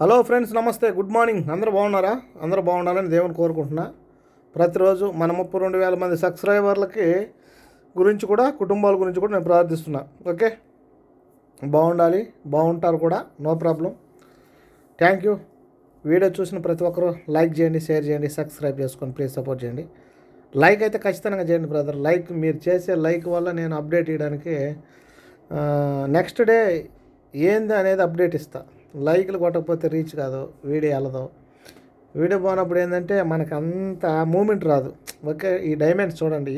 Hello friends నమస్తే. Good morning. అందరూ బాగున్నారా? అందరూ బాగుండాలని దేవుని కోరుకుంటున్నా. ప్రతిరోజు మన ముప్పై రెండు వేల మంది సబ్స్క్రైబర్లకి గురించి కూడా కుటుంబాల గురించి కూడా నేను ప్రార్థిస్తున్నా. ఓకే? బాగుండాలి. బాగుంటారు కూడా. No problem. Thank you video చూసిన ప్రతి ఒక్కరూ లైక్ చేయండి షేర్ చేయండి సబ్స్క్రైబ్ చేసుకొని ప్లీజ్ సపోర్ట్ చేయండి. లైక్ అయితే ఖచ్చితంగా చేయండి బ్రదర్. లైక్ మీరు చేసే లైక్ వల్ల నేను అప్డేట్ ఇవ్వడానికి నెక్స్ట్ డే ఏంది అనేది అప్డేట్ ఇస్తాను లైక్లు కొట్టకపోతే రీచ్ కాదు వీడియో వెళ్ళదు. వీడియో పోనప్పుడు ఏంటంటే మనకు అంత మూమెంట్ రాదు. ఓకే ఈ డైమండ్స్ చూడండి.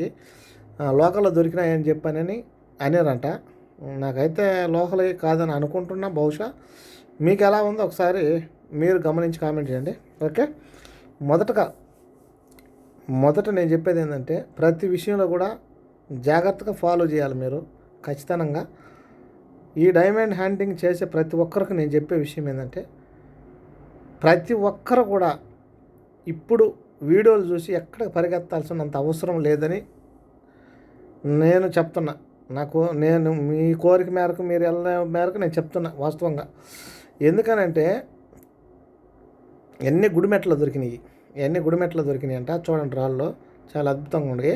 లోకల్లో దొరికినాయని చెప్పానని అనేరంట. నాకైతే లోకల్ కాదని అనుకుంటున్నా బహుశా. మీకు ఎలా ఉందో ఒకసారి మీరు గమనించి కామెంట్ చేయండి. ఓకే? మొదటగా మొదట నేను చెప్పేది ఏంటంటే ప్రతి విషయంలో కూడా జాగ్రత్తగా ఫాలో చేయాలి మీరు ఖచ్చితంగా. ఈ డైమండ్ హ్యాండింగ్ చేసే ప్రతి ఒక్కరికి నేను చెప్పే విషయం ఏంటంటే ప్రతి ఒక్కరు కూడా ఇప్పుడు వీడియోలు చూసి ఎక్కడ పరిగెత్తాల్సినంత అవసరం లేదని నేను చెప్తున్నా. నాకు నేను మీ కోరిక మేరకు మీరు వెళ్ళే మేరకు నేను చెప్తున్నా వాస్తవంగా. ఎందుకనంటే ఎన్ని గుడిమెట్లు దొరికినాయి ఎన్ని గుడిమెట్లు దొరికినాయి అంట చూడండి రాళ్ళు చాలా అద్భుతంగా ఉండి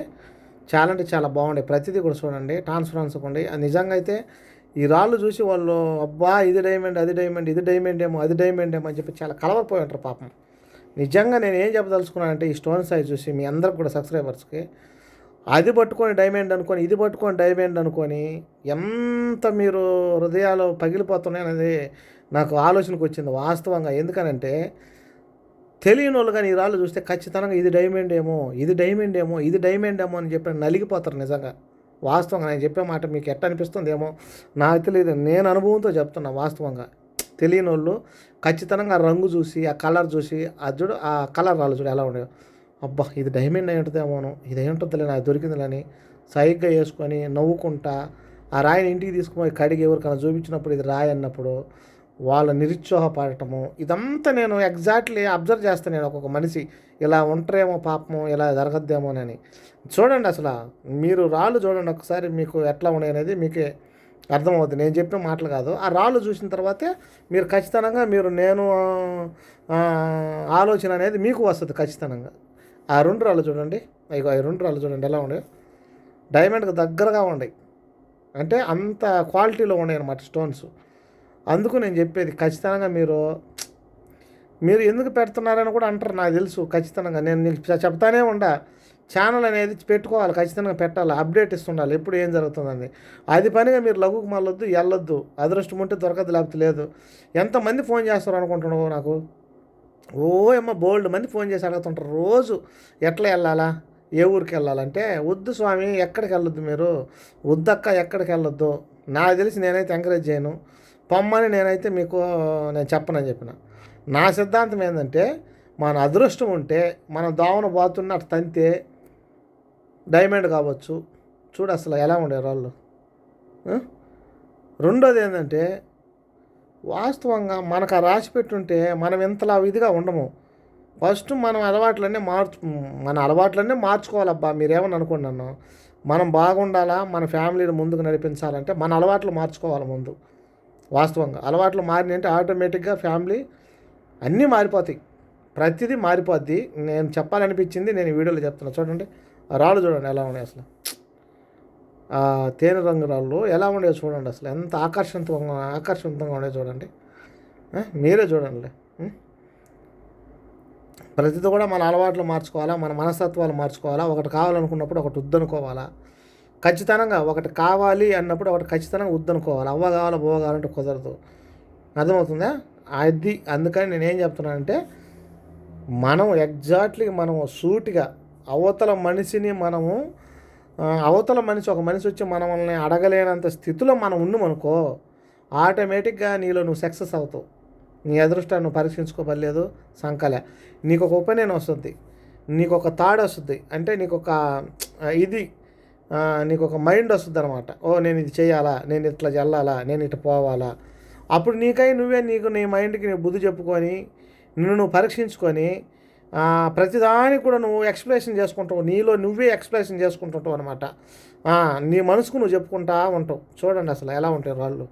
చాలా అంటే చాలా బాగుండే ప్రతిదీ కూడా చూడండి. ట్రాన్స్ఫరెన్స్ ఉండి నిజంగా అయితే ఈ రాళ్ళు చూసి వాళ్ళు అబ్బా ఇది డైమండ్ అది డైమండ్ ఇది డైమండ్ ఏమో అది డైమండ్ ఏమో అని చెప్పి చాలా కలవరిపోయి ఉంటారు పాపం. నిజంగా నేను ఏం చెప్పదలుచుకున్నానంటే ఈ స్టోన్ సైజ్ చూసి మీ అందరికి కూడా సబ్స్క్రైబర్స్కి అది పట్టుకొని డైమండ్ అనుకొని ఇది పట్టుకొని డైమండ్ అనుకొని ఎంత మీరు హృదయాలు పగిలిపోతున్నాయి అనేది నాకు ఆలోచనకు వచ్చింది వాస్తవంగా. ఎందుకనంటే తెలియని వాళ్ళు కానీ ఈ రాళ్ళు చూస్తే ఖచ్చితంగా ఇది డైమండ్ ఏమో ఇది డైమండ్ ఏమో ఇది డైమండ్ ఏమో అని చెప్పి నలిగిపోతారు నిజంగా. వాస్తవంగా నేను చెప్పే మాట మీకు ఎట్ట అనిపిస్తుందేమో నాకు తెలియదు. నేను అనుభవంతో చెప్తున్నా వాస్తవంగా. తెలియని వాళ్ళు ఖచ్చితంగా ఆ రంగు చూసి ఆ కలర్ చూసి ఆ చూడు ఆ కలర్ రాళ్ళు చూడు ఎలా ఉండేవి అబ్బా ఇది డైమండ్ అయి ఉంటుందేమోను. ఇది అయి ఉంటుందిలే నాకు దొరికిందిలని. సైగ్గా వేసుకొని నవ్వుకుంటా ఆ రాయిని ఇంటికి తీసుకుపోయి కడిగి ఎవరికైనా చూపించినప్పుడు ఇది రాయి అన్నప్పుడు వాళ్ళ నిరుత్సాహపడటము ఇదంతా నేను ఎగ్జాక్ట్లీ అబ్జర్వ్ చేస్తాను నేను ఒక్కొక్క మనిషి ఇలా ఉంటారేమో పాపము ఇలా జరగద్దేమోనని చూడండి అసలు మీరు రాళ్ళు చూడండి ఒకసారి మీకు ఎట్లా ఉన్నాయి అనేది మీకే అర్థమవుతుంది నేను చెప్పిన మాటలు కాదు. ఆ రాళ్ళు చూసిన తర్వాతే మీరు ఖచ్చితంగా మీరు నేను ఆలోచన అనేది మీకు వస్తుంది ఖచ్చితంగా. ఆ రెండు రాళ్ళు చూడండి. అయ్యో ఆ రెండు రాళ్ళు చూడండి ఎలా ఉండే డైమండ్కి దగ్గరగా ఉన్నాయి. అంటే అంత క్వాలిటీలో ఉన్నాయి అన్నమాట స్టోన్స్ అందుకు నేను చెప్పేది ఖచ్చితంగా మీరు మీరు ఎందుకు పెడుతున్నారని కూడా అంటారు నాకు తెలుసు ఖచ్చితంగా. నేను నీకు చెప్తానే ఉండా. ఛానల్ అనేది పెట్టుకోవాలి ఖచ్చితంగా పెట్టాలి అప్డేట్ ఇస్తుండాలి. ఎప్పుడు ఏం జరుగుతుందని అది పనిగా మీరు లఘుకు మళ్ళొద్దు వెళ్ళొద్దు అదృష్టం ఉంటే దొరకదు లేకపోతే లేదు. ఎంతమంది ఫోన్ చేస్తారు అనుకుంటున్నావు నాకు? ఓ ఏమో బోల్డ్ మంది ఫోన్ చేసి అడుగుతుంటారు రోజు. ఎట్లా వెళ్ళాలా? ఏ ఊరికి వెళ్ళాలంటే వద్దు స్వామి ఎక్కడికి వెళ్ళొద్దు మీరు? వద్దక్క ఎక్కడికి వెళ్ళొద్దు? నాకు తెలిసి నేనైతే ఎంకరేజ్ చేయను. పొమ్మని నేనైతే మీకు నేను చెప్పనని చెప్పిన. నా సిద్ధాంతం ఏంటంటే మన అదృష్టం ఉంటే మనం దావన పోతున్న అటు తంతే డైమండ్ కావచ్చు. చూడు అసలు ఎలా ఉండే రాళ్ళు రెండోది ఏంటంటే వాస్తవంగా మనకు ఆ రాసి పెట్టుంటే మనం ఇంతలా ఇదిగా ఉండము. ఫస్ట్ మనం అలవాట్లన్నీ మార్చు మన అలవాట్లన్నీ మార్చుకోవాలబ్బా మీరేమని అనుకున్నాను మనం బాగుండాలా మన ఫ్యామిలీని ముందుకు నడిపించాలంటే మన అలవాట్లు మార్చుకోవాలి ముందు. వాస్తవంగా. అలవాట్లు మారినంటే ఆటోమేటిక్గా ఫ్యామిలీ అన్నీ మారిపోతాయి. ప్రతిదీ మారిపోద్ది. నేను చెప్పాలనిపించింది నేను వీడియోలో చెప్తున్నా. చూడండి ఆ రాళ్ళు చూడండి ఎలా ఉన్నాయి అసలు. తేనె రంగు రాళ్ళు ఎలా ఉండేవి చూడండి అసలు. ఎంత ఆకర్షవంతంగా ఆకర్షవంతంగా ఉండేవి చూడండి. మీరే చూడండి. ప్రతిదీ కూడా మన అలవాట్లు మార్చుకోవాలా? మన మనస్తత్వాలు మార్చుకోవాలా? ఒకటి కావాలనుకున్నప్పుడు ఒకటి వద్దనుకోవాలా? ఖచ్చితంగా ఒకటి కావాలి అన్నప్పుడు ఒకటి ఖచ్చితంగా వద్దనుకోవాలి. అవ్వ కావాలి బోవ కావాలంటే కుదరదు. అర్థమవుతుందా? అది అందుకని నేనేం చెప్తున్నానంటే మనం ఎగ్జాక్ట్లీ మనం సూటిగా అవతల మనిషిని మనము అవతల మనిషి ఒక మనిషి వచ్చి మనల్ని అడగలేనంత స్థితిలో మనం ఉన్నామనుకో ఆటోమేటిక్గా నీలో నువ్వు సక్సెస్ అవుతావు. నీ అదృష్టాన్ని నువ్వు పరీక్షించుకోబడలేదు సంకలే. నీకు ఒక ఒపీనియన్ వస్తుంది. నీకు ఒక థాడ్ వస్తుంది. అంటే నీకు ఒక ఇది నీకు ఒక మైండ్ వస్తుంది అనమాట ఓ నేను ఇది చేయాలా? నేను ఇట్లా చల్లాలా నేను ఇట్లా పోవాలా? అప్పుడు నీకై నువ్వే నీకు నీ మైండ్కి నీ బుద్ధి చెప్పుకొని నిన్ను నువ్వు పరీక్షించుకొని ప్రతిదానికి కూడా నువ్వు ఎక్స్ప్లెనేషన్ చేసుకుంటావు. నీలో నువ్వే ఎక్స్ప్లెనేషన్ చేసుకుంటుంటావు అనమాట నీ మనసుకు నువ్వు చెప్పుకుంటా ఉంటావు. చూడండి అసలు ఎలా ఉంటాయి రాళ్ళు.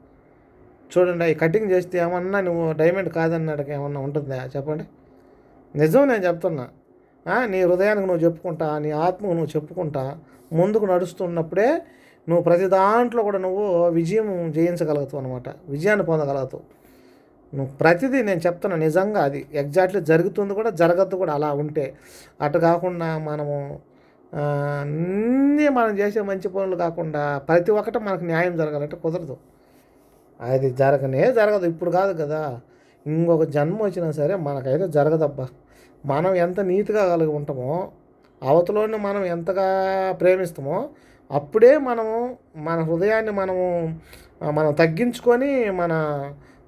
చూడండి ఈ కటింగ్ చేస్తే ఏమన్నా నువ్వు డైమండ్ కాదన్నాడు ఏమన్నా ఉంటుందా? చెప్పండి. నిజం నేను చెప్తున్నా. నీ హృదయానికి నువ్వు చెప్పుకుంటా నీ ఆత్మకు నువ్వు చెప్పుకుంటా ముందుకు నడుస్తున్నప్పుడే నువ్వు ప్రతి దాంట్లో కూడా నువ్వు విజయం జయించగలుగుతావు అనమాట విజయాన్ని పొందగలుగుతావు. నువ్వు ప్రతిదీ నేను చెప్తున్నా నిజంగా అది. ఎగ్జాక్ట్లీ జరుగుతుంది కూడా జరగద్దు కూడా అలా ఉంటే. అటు కాకుండా మనము అన్నీ మనం చేసే మంచి పనులు కాకుండా ప్రతి ఒక్కటి మనకు న్యాయం జరగాలంటే కుదరదు. అది జరగనే జరగదు. ఇప్పుడు కాదు కదా. ఇంకొక జన్మ వచ్చినా సరే మనకైతే జరగదబ్బా. మనం ఎంత నీతిగా కలిగి ఉంటామో అవతలని మనం ఎంతగా ప్రేమిస్తామో అప్పుడే మనము మన హృదయాన్ని మనము మనం తగ్గించుకొని మన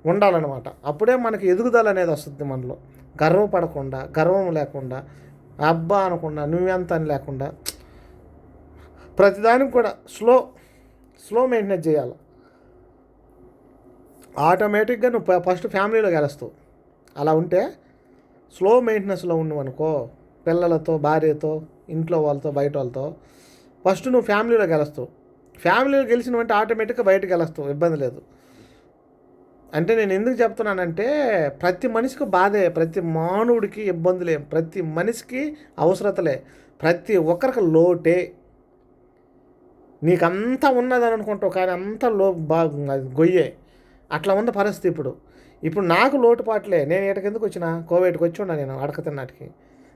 ఉండాలన్నమాట. అప్పుడే మనకి ఎదుగుదల అనేది వస్తుంది మనలో. గర్వపడకుండా గర్వం లేకుండా అబ్బా అనకుండా నువ్వెంత అని లేకుండా ప్రతిదానికి కూడా స్లో స్లో మెయింటెనెన్స్ చేయాలి. ఆటోమేటిక్గా నువ్వు ఫస్ట్ ఫ్యామిలీలో గెలుస్తావు. అలా ఉంటే స్లో మెయింటెనెన్స్లో ఉన్నావు అనుకో పిల్లలతో భార్యతో ఇంట్లో వాళ్ళతో బయట వాళ్ళతో. ఫస్ట్ నువ్వు ఫ్యామిలీలో గెలుస్తావు. ఫ్యామిలీలో గెలిచినవంటే ఆటోమేటిక్గా బయటకు గెలుస్తావు. ఇబ్బంది లేదు. అంటే నేను ఎందుకు చెప్తున్నానంటే ప్రతి మనిషికి బాధే ప్రతి మానవుడికి ఇబ్బందులే ప్రతి మనిషికి అవసరతలే ప్రతి ఒక్కరికి లోటే. నీకంతా ఉన్నదని అనుకుంటావు కానీ అంతా లో బా గొయ్యే. అట్లా ఉన్న పరిస్థితి ఇప్పుడు. ఇప్పుడు నాకు లోటుపాట్లే. నేను ఇక్కడికి ఎందుకు వచ్చిన? కోవిడ్కి వచ్చి ఉన్నా నేను అడకతిన్నాటికి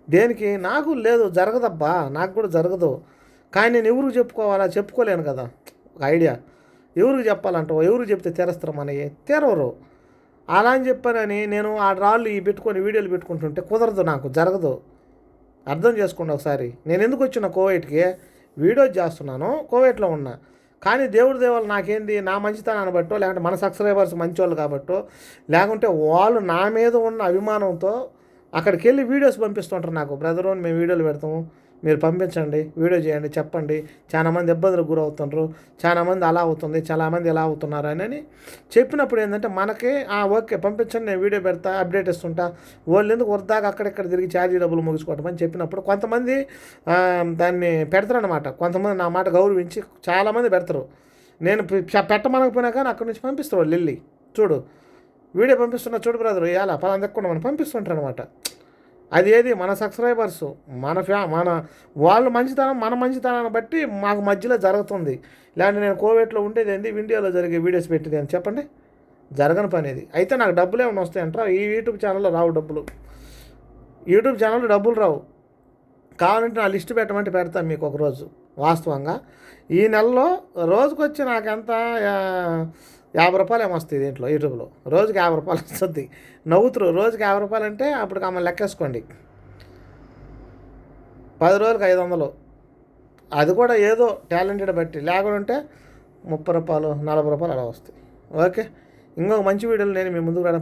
దేనికి? నాకు లేదు జరగదబ్బా నాకు కూడా జరగదు. కానీ నేను ఎవరికి చెప్పుకోవాలా? చెప్పుకోలేను కదా. ఒక ఐడియా. ఎవరికి చెప్పాలంటావు? ఎవరికి చెప్తే తెరస్తారు మనకి తెరవరు. అలా అని చెప్పానని నేను ఆ రాళ్ళు ఈ పెట్టుకొని వీడియోలు పెట్టుకుంటుంటే కుదరదు నాకు జరగదు. అర్థం చేసుకోండి ఒకసారి. నేను ఎందుకు వచ్చిన కోవిడ్కి? వీడియో చేస్తున్నాను కోవైట్లో ఉన్నా. కానీ దేవుడి దేవాలు నాకేంది? నా మంచితనాన్ని బట్టో లేకుంటే మన సబ్స్క్రైబర్స్ మంచోళ్ళు కాబట్టో లేకుంటే వాళ్ళు నా మీద ఉన్న అభిమానంతో అక్కడికి వెళ్ళి వీడియోస్ పంపిస్తుంటారు నాకు. బ్రదర్ మేము వీడియోలు పెడతాము. మీరు పంపించండి వీడియో చేయండి చెప్పండి. చాలామంది ఇబ్బందులకు గురవుతుండ్రు. చాలామంది అలా అవుతుంది చాలామంది ఎలా అవుతున్నారు అని చెప్పినప్పుడు ఏంటంటే మనకి "ఆ, ఓకే పంపించండి నేను వీడియో పెడతా అప్డేట్ ఇస్తుంటా. వాళ్ళు ఎందుకు వరదాకా అక్కడెక్కడ తిరిగి ఛార్జీ డబ్బులు ముగించుకోవటం అని చెప్పినప్పుడు కొంతమంది దాన్ని పెడతారనమాట కొంతమంది నా మాట గౌరవించి చాలామంది పెడతారు. నేను పెట్టమనకపోయినా కానీ అక్కడి నుంచి పంపిస్తారు వాళ్ళు వెళ్ళి. చూడు వీడియో పంపిస్తున్నా చూడు బ్రదర్ ఇవాళ పలానా దక్కకుండా మనం పంపిస్తుంటారు అనమాట అది ఏది? మన సబ్స్క్రైబర్స్ మన ఫ్యా మన వాళ్ళు మంచితనం మన మంచితనాన్ని బట్టి మాకు మధ్యలో జరుగుతుంది. ఇలాంటి నేను కోవిడ్లో ఉండేది ఏంది? ఇండియాలో జరిగే వీడియోస్ పెట్టేది అని చెప్పండి. జరగని పని ఇది. అయితే నాకు డబ్బులు ఏమైనా వస్తాయంటారా? ఈ యూట్యూబ్ ఛానల్లో రావు డబ్బులు. యూట్యూబ్ ఛానల్లో డబ్బులు రావు. కావాలంటే నా లిస్ట్ పెట్టమంటే పెడతాను మీకు ఒకరోజు వాస్తవంగా. ఈ నెలలో రోజుకొచ్చి నాకు ఎంత యాభై రూపాయలు ఏమో దీంట్లో యూట్యూబ్లో. రోజుకి యాభై రూపాయలు వస్తుంది. నవ్వుతురు. రోజుకి యాభై రూపాయలు అంటే అప్పుడు ఆమె లెక్కేసుకోండి. పది రోజులకు ఐదు వందలు. అది కూడా ఏదో టాలెంటెడ్ బట్టి. లేకుంటే ముప్పై రూపాయలు నలభై రూపాయలు అలా వస్తాయి. ఓకే? ఇంకొక మంచి వీడియోలు నేను మీ ముందుకు రావడం